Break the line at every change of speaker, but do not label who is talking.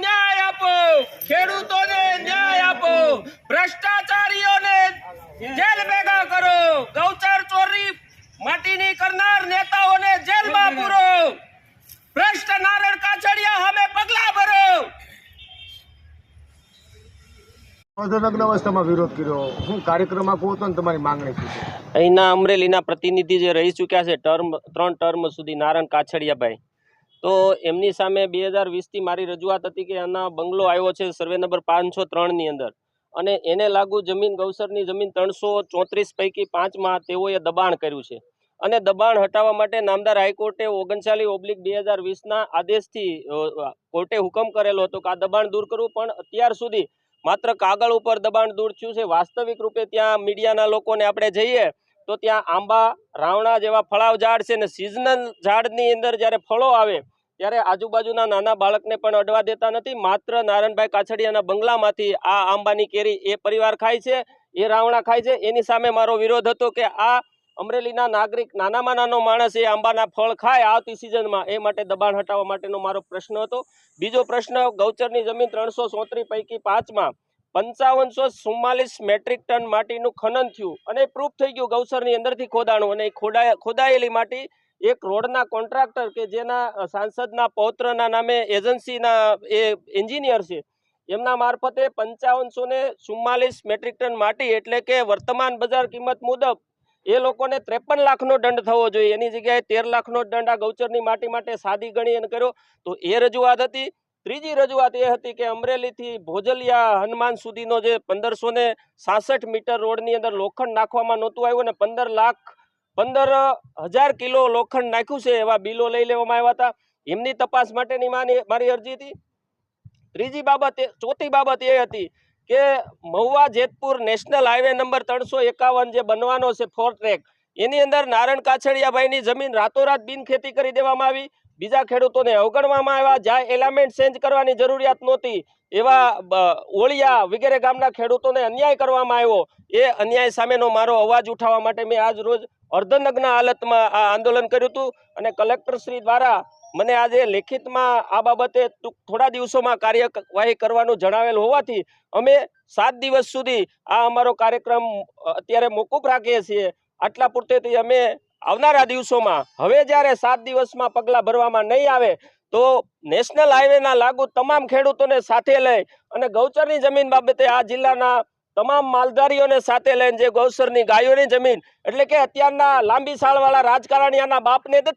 ન્યાય આપો. ખેડૂતોને ન્યાય આપો. ભ્રષ્ટાચારીઓને જેલ ભેગા કરો. ગૌચર ચોરી માટીની કરનાર નેતાઓને જેલમાં પૂરો. ભ્રષ્ટ નારણ કાછડિયા હવે પગલા ભરો.
અર્ધનગ્ન અવસ્થામાં વિરોધ કર્યો. હું કાર્યક્રમ આપવો હતો ને તમારી માંગણી
અહીંના અમરેલીના પ્રતિનિધિ જે રહી ચૂક્યા છે ટર્મ ત્રણ ટર્મ સુધી નારણ કાછડિયાભાઈ. તો એમની સામે બે હજાર વીસથી મારી રજૂઆત હતી કે આના બંગલો આવ્યો છે સર્વે નંબર પાંચસો ત્રણની અંદર. અને એને લાગુ જમીન ગૌસરની જમીન ત્રણસો ચોત્રીસ પૈકી પાંચમાં તેઓએ દબાણ કર્યું છે. અને દબાણ હટાવવા માટે નામદાર હાઈકોર્ટે ઓગણચાલીસ ઓબ્લિક બે હજાર વીસના આદેશથી કોર્ટે હુકમ કરેલો હતો કે આ દબાણ દૂર કરવું, પણ અત્યાર સુધી માત્ર કાગળ ઉપર દબાણ દૂર થયું છે. વાસ્તવિક રૂપે ત્યાં મીડિયાના લોકોને આપણે જઈએ તો ત્યાં આંબા, રાવણા જેવા ફળાવ ઝાડ છે ને સિઝનલ ઝાડની અંદર જ્યારે ફળો આવે ત્યારે આજુબાજુના નાના બાળકને પણ અડવા દેતા નથી. માત્ર નારાયણભાઈ કાછડિયાના બંગલામાંથી આ આંબાની કેરી એ પરિવાર ખાય છે, એ રાવણા ખાય છે. એની સામે મારો વિરોધ હતો કે આ અમરેલીના નાગરિક નાનામાં નાનો માણસ એ આંબાના ફળ ખાય આવતી સિઝનમાં. એ માટે દબાણ હટાવવા માટેનો મારો પ્રશ્ન હતો. બીજો પ્રશ્ન, ગૌચરની જમીન ત્રણસો સોત્રી પૈકી પાંચમાં પંચાવનસો ચુમ્માલીસ મેટ્રિક ટન માટીનું ખનન થયું અને પ્રૂફ થઈ ગયું ગૌચરની અંદરથી ખોદાણું અને એ ખોદાયેલી માટી એક રોડના કોન્ટ્રાક્ટર કે જેના સાંસદના પૌત્રના નામે એજન્સીના, એ એન્જિનિયર છે, એમના મારફતે પંચાવનસો ને ચુમ્માલીસ મેટ્રિક ટન માટી એટલે કે વર્તમાન બજાર કિંમત મુજબ એ લોકોને ત્રેપન લાખનો દંડ થવો જોઈએ. એની જગ્યાએ તેર લાખનો દંડ આ ગૌચરની માટી માટે સાદી ગણી અને કર્યો. તો એ રજૂઆત હતી. ત્રીજી રજૂઆત એ હતી કે અમરેલીથી ભોજલિયા હનુમાન સુધીનો જે પંદરસો ને સાસઠ મીટર રોડની અંદર લોખંડ નાખવામાં નહોતું આવ્યું અને પંદર લાખ પંદર હજાર કિલો લોખંડ નાખ્યું છે એવા બિલો લઈ લેવામાં આવ્યા હતા. એમની તપાસ માટેની મારી અરજી હતી. ત્રીજી બાબત ચોથી બાબત એ હતી કે Mahuva Jetpur national highway number ત્રણસો એકાવન જે બનવાનો છે ફોર ટ્રેક, એની અંદર નારણ કાછડિયાભાઈની જમીન રાતોરાત બિનખેતી કરી દેવામાં આવી. બીજા ખેડૂતોને અવગણવામાં આવ્યા. જ્યાં એલામેન્ટ ચેન્જ કરવાની જરૂરિયાત નહોતી. એવા ઓળિયા વગેરે ગામના ખેડૂતોને અન્યાય કરવામાં આવ્યો. એ અન્યાય સામેનો મારો અવાજ ઉઠાવવા માટે મેં આજ રોજ અર્ધનગ્ન હાલતમાં આ આંદોલન કર્યું હતું અને કલેક્ટરશ્રી દ્વારા મને આજે લેખિતમાં આ બાબતે થોડા દિવસોમાં કાર્યવાહી કરવાનું જણાવેલ હોવાથી અમે સાત દિવસ સુધી આ અમારો કાર્યક્રમ અત્યારે મોકૂફ રાખીએ છીએ. આટલા પૂરતેથી અમે આવનારા દિવસોમાં, હવે જ્યારે સાત દિવસમાં પગલાં ભરવામાં નહીં આવે, તો નેશનલ હાઈવેના લાગુ તમામ ખેડૂતોને સાથે લઈ અને ગૌચરની જમીન બાબતે આ જિલ્લાના તમામ માલધારીઓને સાથે લઈને જે ગૌસરની ગાયોની જમીન, એટલે કે અત્યારના લાંબી સાળવાળા રાજકારણીયાના બાપને નથી